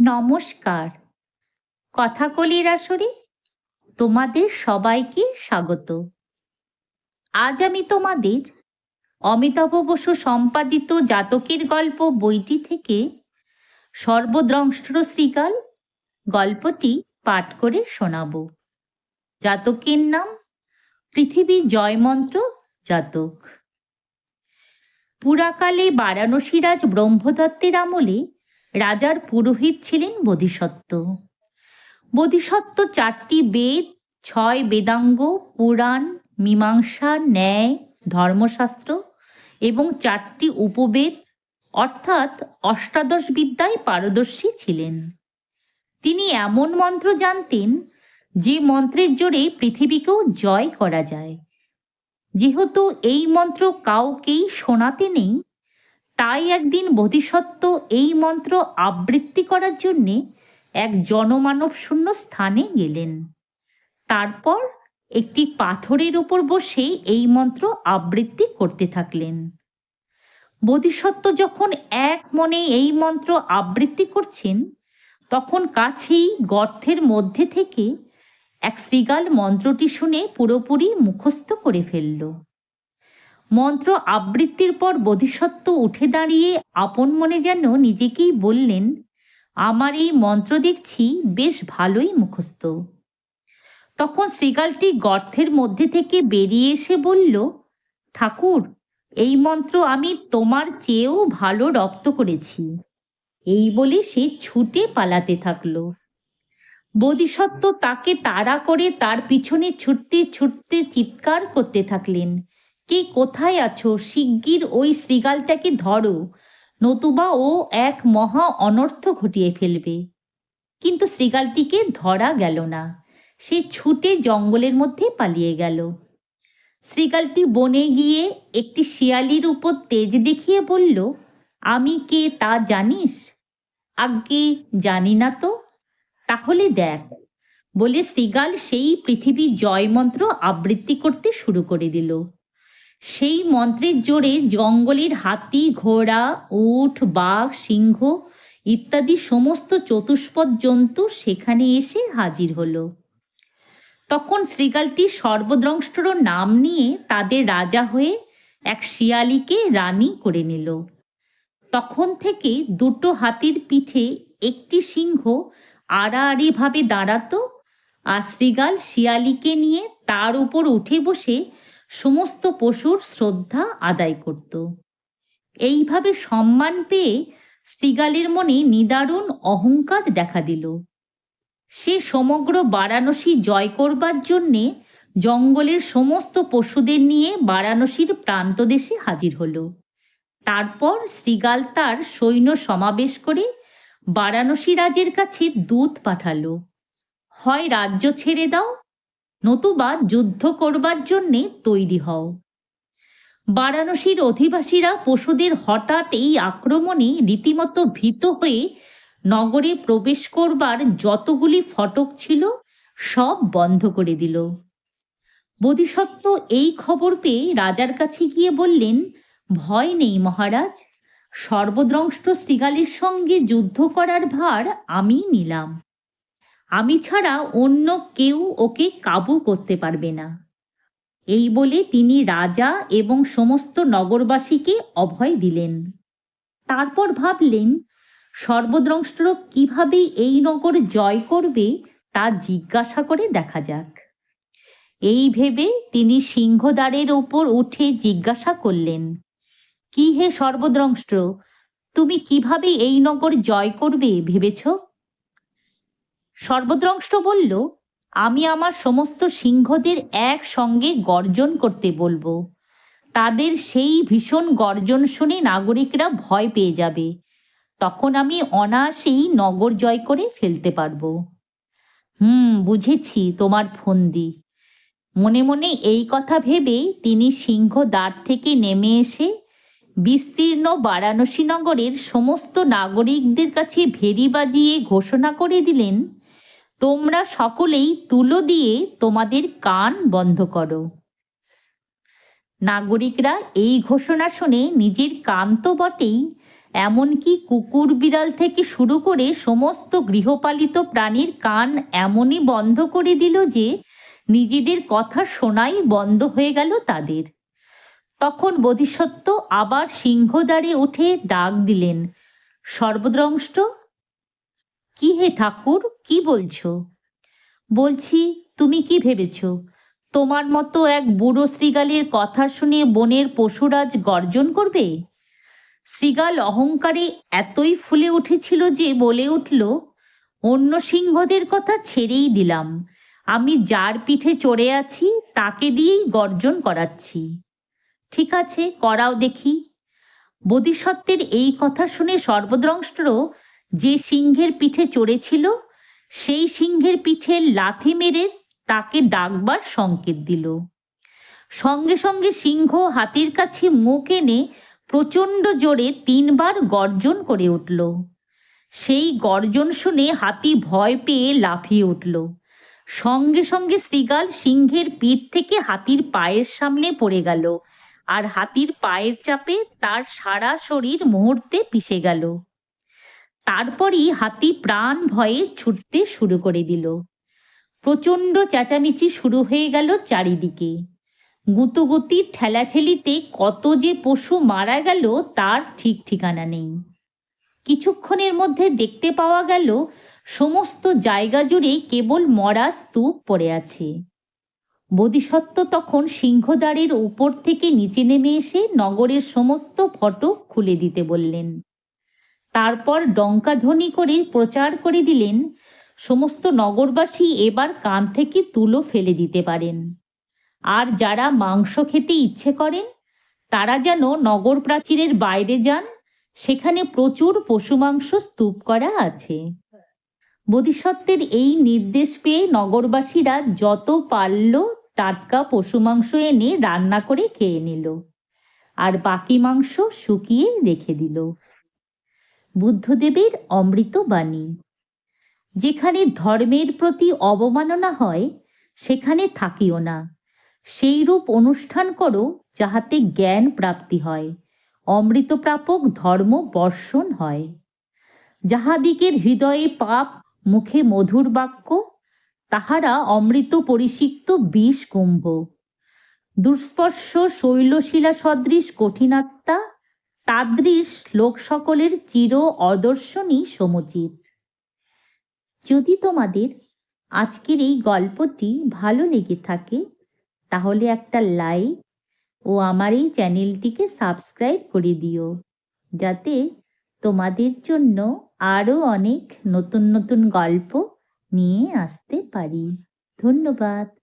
নমস্কার। কথাকলির আসরে তোমাদের সবাইকে স্বাগত। আজ আমি তোমাদের অমিতাভ বসু সম্পাদিত জাতকের গল্প বইটি থেকে সর্বদ্রংষ্ট্র শ্রীকাল গল্পটি পাঠ করে শোনাব। জাতকের নাম পৃথিবী জয়মন্ত্র জাতক। পুরাকালে বারাণসীরাজ ব্রহ্মদত্তের আমলে রাজার পুরোহিত ছিলেন বোধিসত্ত্ব। বোধিসত্ত্ব চারটি বেদ, ছয় বেদাঙ্গ, পুরাণ, মীমাংসা, ন্যায়, ধর্মশাস্ত্র এবং চারটি উপবেদ, অর্থাৎ অষ্টাদশ বিদ্যায় পারদর্শী ছিলেন। তিনি এমন মন্ত্র জানতেন যে মন্ত্রের জোরে পৃথিবীকেও জয় করা যায়। যেহেতু এই মন্ত্র কাউকেই শোনাতে নেই তাই একদিন বোধিসত্ত্ব এই মন্ত্র আবৃত্তি করার জন্যে এক জনমানব শূন্য স্থানে গেলেন। তারপর একটি পাথরের উপর বসে এই মন্ত্র আবৃত্তি করতে থাকলেন। বোধিসত্ত্ব যখন এক মনে এই মন্ত্র আবৃত্তি করছেন, তখন কাছেই গর্তের মধ্যে থেকে এক শ্রীগাল মন্ত্রটি শুনে পুরোপুরি মুখস্থ করে ফেলল। মন্ত্র আবৃত্তির পর বোধিসত্ত্ব উঠে দাঁড়িয়ে আপন মনে যেন নিজেকেই বললেন, আমার এই মন্ত্র দেখছি বেশ ভালোই মুখস্থ। তখন শ্রীগালটি গর্থের মধ্যে থেকে বেরিয়ে এসে বলল, ঠাকুর, এই মন্ত্র আমি তোমার চেয়েও ভালো রপ্ত করেছি। এই বলে সে ছুটে পালাতে থাকল। বোধিসত্ত্ব তাকে তাড়া করে তার পিছনে ছুটতে ছুটতে চিৎকার করতে থাকলেন। কে কোথায় আছো? শিগগির ওই শ্রীগালটাকে ধরো। নতুবা ও এক মহা অনর্থ ঘটিয়ে ফেলবে। কিন্তু শ্রীগালটিকে ধরা গেল না। সে ছুটে জঙ্গলের মধ্যে পালিয়ে গেল। শ্রীগালটি বনে গিয়ে একটি শিয়ালির উপর তেজ দেখিয়ে বলল, আমি কে তা জানিস? আজ্ঞে, জানি না তো। তাহলে দেখ। বলে শ্রীগাল সেই পৃথিবী জয় মন্ত্র আবৃত্তি করতে শুরু করে দিল। সেই মন্ত্রের জোরে জঙ্গলের হাতি, ঘোড়া উঠ বাঘ, সিংহ ইত্যাদি সমস্ত চতুষ্পদ জন্তু সেখানে এসে হাজির হলো। তখন শ্রীগালটি সর্বদ্রংষ্টর নাম নিয়ে তাদের রাজা হয়ে এক শিয়ালিকে রানী করে নিল। তখন থেকে দুটো হাতির পিঠে একটি সিংহ আড়াআড়িভাবে দাঁড়াতো আর শ্রীগাল শিয়ালিকে নিয়ে তার উপর উঠে বসে সমস্ত পশুর শ্রদ্ধা আদায় করত। এইভাবে সম্মান পেয়ে শ্রীগালের মনে নিদারুণ অহংকার দেখা দিল। সে সমগ্র বারাণসী জয় করবার জন্যে জঙ্গলের সমস্ত পশুদের নিয়ে বারাণসীর প্রান্তদেশে হাজির হলো। তারপর শ্রীগাল তার সৈন্য সমাবেশ করে বারাণসী রাজের কাছে দূত পাঠালো। হয় রাজ্য ছেড়ে দাও নতুবা যুদ্ধ করবার জন্যে তৈরি হও। বারাণসীর অধিবাসীরা পশুদের হঠাৎ এই আক্রমণে রীতিমতো ভীত হয়ে নগরে প্রবেশ করবার যতগুলি ফটক ছিল, সব বন্ধ করে দিল। বোধিসত্ত্ব এই খবর পেয়ে রাজার কাছে গিয়ে বললেন, ভয় নেই মহারাজ সর্বদ্রংষ্ট শ্রীগালের সঙ্গে যুদ্ধ করার ভার আমি নিলাম। আমি ছাড়া অন্য কেউ ওকে কাবু করতে পারবে না। এই বলে তিনি রাজা এবং সমস্ত নগরবাসীকে অভয় দিলেন। তারপর ভাবলেন, সর্বদ্রংষ্ট্র কীভাবে এই নগর জয় করবে তা জিজ্ঞাসা করে দেখা যাক। এই ভেবে তিনি সিংহদ্বারের ওপর উঠে জিজ্ঞাসা করলেন, কি হে সর্বদ্রংষ্ট্র, তুমি কীভাবে এই নগর জয় করবে ভেবেছ? সর্বদ্রংষ্ট বলল, আমি আমার সমস্ত সিংহদের একসঙ্গে গর্জন করতে বলব। তাদের সেই ভীষণ গর্জন শুনে নাগরিকরা ভয় পেয়ে যাবে। তখন আমি অনায়াসেই নগর জয় করে ফেলতে পারব। হুম, বুঝেছি তোমার ফন্দি। মনে মনে এই কথা ভেবে তিনি সিংহ দ্বার থেকে নেমে এসে বিস্তীর্ণ বারাণসী নগরের সমস্ত নাগরিকদের কাছে ভেরি বাজিয়ে ঘোষণা করে দিলেন তোমরা সকলেই তুলো দিয়ে তোমাদের কান বন্ধ করো। নাগরিকরা এই ঘোষণা শুনে নিজের কান তো বটেই, এমনকি কুকুর বিড়াল থেকে শুরু করে সমস্ত গৃহপালিত প্রাণীর কান এমনই বন্ধ করে দিল যে নিজেদের কথা শোনাই বন্ধ হয়ে গেল তাদের। তখন বোধিসত্ত্ব আবার সিংহদ্বারে উঠে ডাক দিলেন, সর্বদ্রংষ্ট কি হে ঠাকুর, কি বলছো? বলছি, তুমি কি ভেবেছ? তোমার মতো এক বুড়ো শ্রীগালের কথা শুনে বনের পশুরাজ গর্জন করবে? শ্রীগাল অহংকারে এতই ফুলে উঠেছিল যে বলে উঠল, অন্য সিংহদের কথা ছেড়েই দিলাম। আমি যার পিঠে চড়ে আছি, তাকে দিয়েই গর্জন করাচ্ছি। ঠিক আছে, করাও দেখি। বোধিসত্ত্বের এই কথা শুনে সর্বদ্রংষ্ট্র যে সিংহের পিঠে চড়েছিল, সেই সিংহের পিঠে লাথি মেরে তাকে ডাকবার সংকেত দিল। সঙ্গে সঙ্গে সিংহ হাতির কাছে মুখ এনে প্রচণ্ড জোরে তিনবার গর্জন করে উঠল। সেই গর্জন শুনে হাতি ভয় পেয়ে লাফিয়ে উঠল। সঙ্গে সঙ্গে শ্রীগাল সিংহের পিঠ থেকে হাতির পায়ের সামনে পড়ে গেল আর হাতির পায়ের চাপে তার সারা শরীর মুহূর্তে পিষে গেল। তারপরই হাতি প্রাণ ভয়ে ছুটতে শুরু করে দিল। প্রচণ্ড চেঁচামেচি শুরু হয়ে গেল চারিদিকে। গুতুগুতির ঠেলাঠেলিতে কত যে পশু মারা গেল তার ঠিক ঠিকানা নেই। কিছুক্ষণের মধ্যে দেখতে পাওয়া গেল, সমস্ত জায়গা জুড়ে কেবল মরা স্তূপ পড়ে আছে। বোধিসত্ত্ব তখন সিংহদ্বারের উপর থেকে নিচে নেমে এসে নগরের সমস্ত ফটক খুলে দিতে বললেন। তারপর ডঙ্কাধ্বনি করে প্রচার করে দিলেন, সমস্ত নগরবাসী এবার কান থেকে তুলো ফেলে দিতে পারেন। আর যারা মাংস খেতে ইচ্ছে করেন, তারা যেন নগর প্রাচীরের বাইরে যান, সেখানে প্রচুর পশু মাংস স্তূপ করা আছে। বোধিসত্ত্বের এই নির্দেশ পেয়ে নগরবাসীরা যত পারল টাটকা পশু মাংস এনে রান্না করে খেয়ে নিল। আর বাকি মাংস শুকিয়ে রেখে দিল। বুদ্ধদেবের অমৃত বাণী। যেখানে ধর্মের প্রতি অবমাননা হয়, সেখানে থাকিও না। সেই রূপ অনুষ্ঠান করো যাহাতে জ্ঞান প্রাপ্তি হয়, অমৃত প্রাপক ধর্ম বর্ষণ হয়। যাহাদিকের হৃদয়ে পাপ, মুখে মধুর বাক্য, তাহারা অমৃত পরিষিক্ত বিষ কুম্ভ। দুঃস্পর্শ শৈলশিলা সদৃশ কঠিনাত্মা তাদৃশ লোক সকলের চির অদর্শনই সমুচিত। যদি তোমাদের আজকের এই গল্পটি ভালো লেগে থাকে, তাহলে একটা লাইক ও আমার এই চ্যানেলটিকে সাবস্ক্রাইব করে দিও, যাতে তোমাদের জন্য আরও অনেক নতুন নতুন গল্প নিয়ে আসতে পারি। ধন্যবাদ।